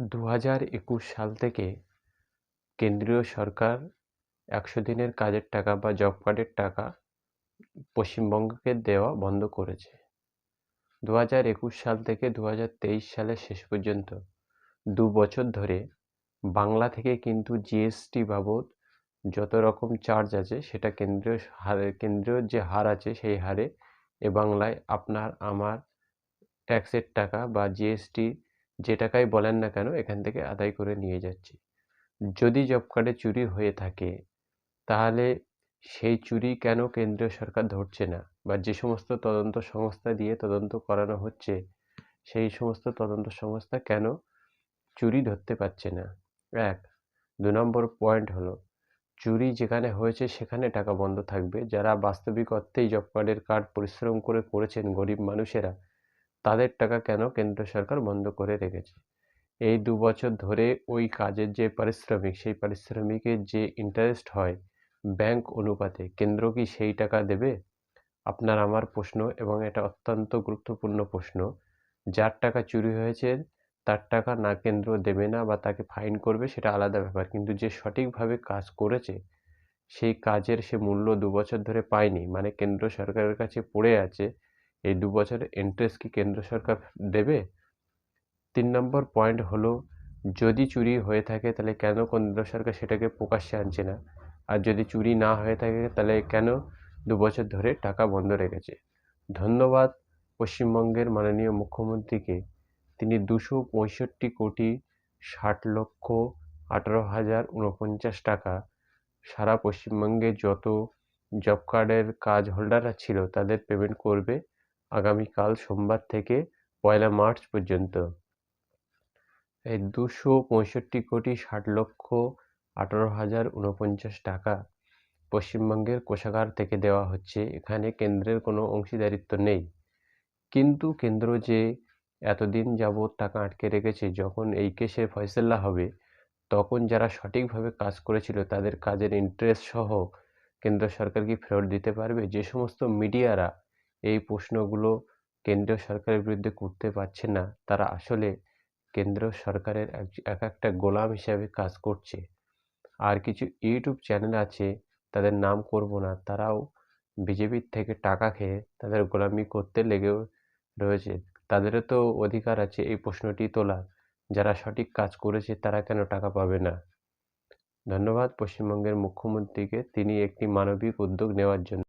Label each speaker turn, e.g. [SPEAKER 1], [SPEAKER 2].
[SPEAKER 1] দু হাজার একুশ সাল থেকে কেন্দ্রীয় সরকার একশো দিনের কাজের টাকা বা জব কার্ডের টাকা পশ্চিমবঙ্গকে দেওয়া বন্ধ করেছে। দু হাজার একুশ সাল থেকে দু হাজার তেইশ সালের শেষ পর্যন্ত দু বছর ধরে বাংলা থেকে কিন্তু জিএসটি বাবদ যত রকম চার্জ আছে সেটা কেন্দ্রীয় হারে, কেন্দ্রীয় যে হার আছে সেই হারে এ বাংলায় আপনার, আমার ট্যাক্সের টাকা বা জিএসটি যে টাকাই বলেন না কেন এখান থেকে আদায় করে নিয়ে যাচ্ছি। যদি জব কার্ডে চুরি হয়ে থাকে, তাহলে সেই চুরি কেন কেন্দ্রীয় সরকার ধরছে না? বা যে সমস্ত তদন্ত সংস্থা দিয়ে তদন্ত করানো হচ্ছে, সেই সমস্ত তদন্ত সংস্থা কেন চুরি ধরতে পারছে না? এক, দু নম্বর পয়েন্ট হলো, চুরি যেখানে হয়েছে সেখানে টাকা বন্ধ থাকবে। যারা বাস্তবিক অর্থেই জব কার্ডের কার্ড পরিশ্রম করে করেছেন গরিব মানুষেরা তাদের টাকা কেন কেন্দ্র সরকার বন্ধ করে রেখেছে? এই দু বছর ধরে ওই কাজের যে পারিশ্রমিক, সেই পারিশ্রমিকের যে ইন্টারেস্ট হয় ব্যাংক অনুপাতে, কেন্দ্র কি সেই টাকা দেবে? আপনার আমার প্রশ্ন এবং এটা অত্যন্ত গুরুত্বপূর্ণ প্রশ্ন। যার টাকা চুরি হয়েছে, তার টাকা না কেন্দ্র দেবে না বা তাকে ফাইন করবে সেটা আলাদা ব্যাপার। কিন্তু যে সঠিকভাবে কাজ করেছে, সেই কাজের সে মূল্য দু বছর ধরে পায়নি। মানে কেন্দ্র সরকারের কাছে পড়ে আছে এই দু বছরের ইন্টারেস্ট কি কেন্দ্র সরকার দেবে? তিন নম্বর পয়েন্ট হলো, যদি চুরি হয়ে থাকে তাহলে কেন কেন্দ্র সরকার সেটাকে প্রকাশ্যে আনছে না? আর যদি চুরি না হয়ে থাকে তাহলে কেন দু বছর ধরে টাকা বন্ধ রেখেছে? ধন্যবাদ, পশ্চিমবঙ্গের মাননীয় মুখ্যমন্ত্রীকে। তিনি দুশো পঁয়ষট্টি কোটি ষাট লক্ষ আঠারো হাজার উনপঞ্চাশ টাকা। সারা পশ্চিমবঙ্গে যত জব কার্ডের কাজ হোল্ডাররা ছিল তাদের পেমেন্ট করবে। আগামীকাল সোমবার থেকে পয়লা মার্চ পর্যন্ত। এই দুশো পঁয়ষট্টি কোটি ষাট লক্ষ আঠারো হাজার উনপঞ্চাশ টাকা পশ্চিমবঙ্গের কোষাগার থেকে দেওয়া হচ্ছে। এখানে কেন্দ্রের কোনো অংশীদারিত্ব নেই। কিন্তু কেন্দ্র যে এতদিন যাবৎ টাকা আটকে রেখেছে, যখন এই কেসের ফয়সলা হবে, তখন যারা সঠিকভাবে কাজ করেছিল, তাদের কাজের ইন্টারেস্ট সহ কেন্দ্র সরকার কি ফেরত দিতে পারবে? যে সমস্ত মিডিয়ারা এই প্রশ্নগুলো কেন্দ্রীয় সরকারের বিরুদ্ধে করতে পারছে না। তারা আসলে কেন্দ্র সরকারের এক একটা গোলাম হিসাবে কাজ করছে। আর কিছু ইউটিউব চ্যানেল আছে, তাদের নাম করব না। তারাও বিজেপির থেকে টাকা খেয়ে তাদের গোলামি করতে লেগেও রয়েছে। তাদেরও তো অধিকার আছে এই প্রশ্নটি তোলার। যারা সঠিক কাজ করেছে, তারা কেন টাকা পাবে না? ধন্যবাদ। পশ্চিমবঙ্গের মুখ্যমন্ত্রীকে তিনি একটি মানবিক উদ্যোগ নেওয়ার জন্য।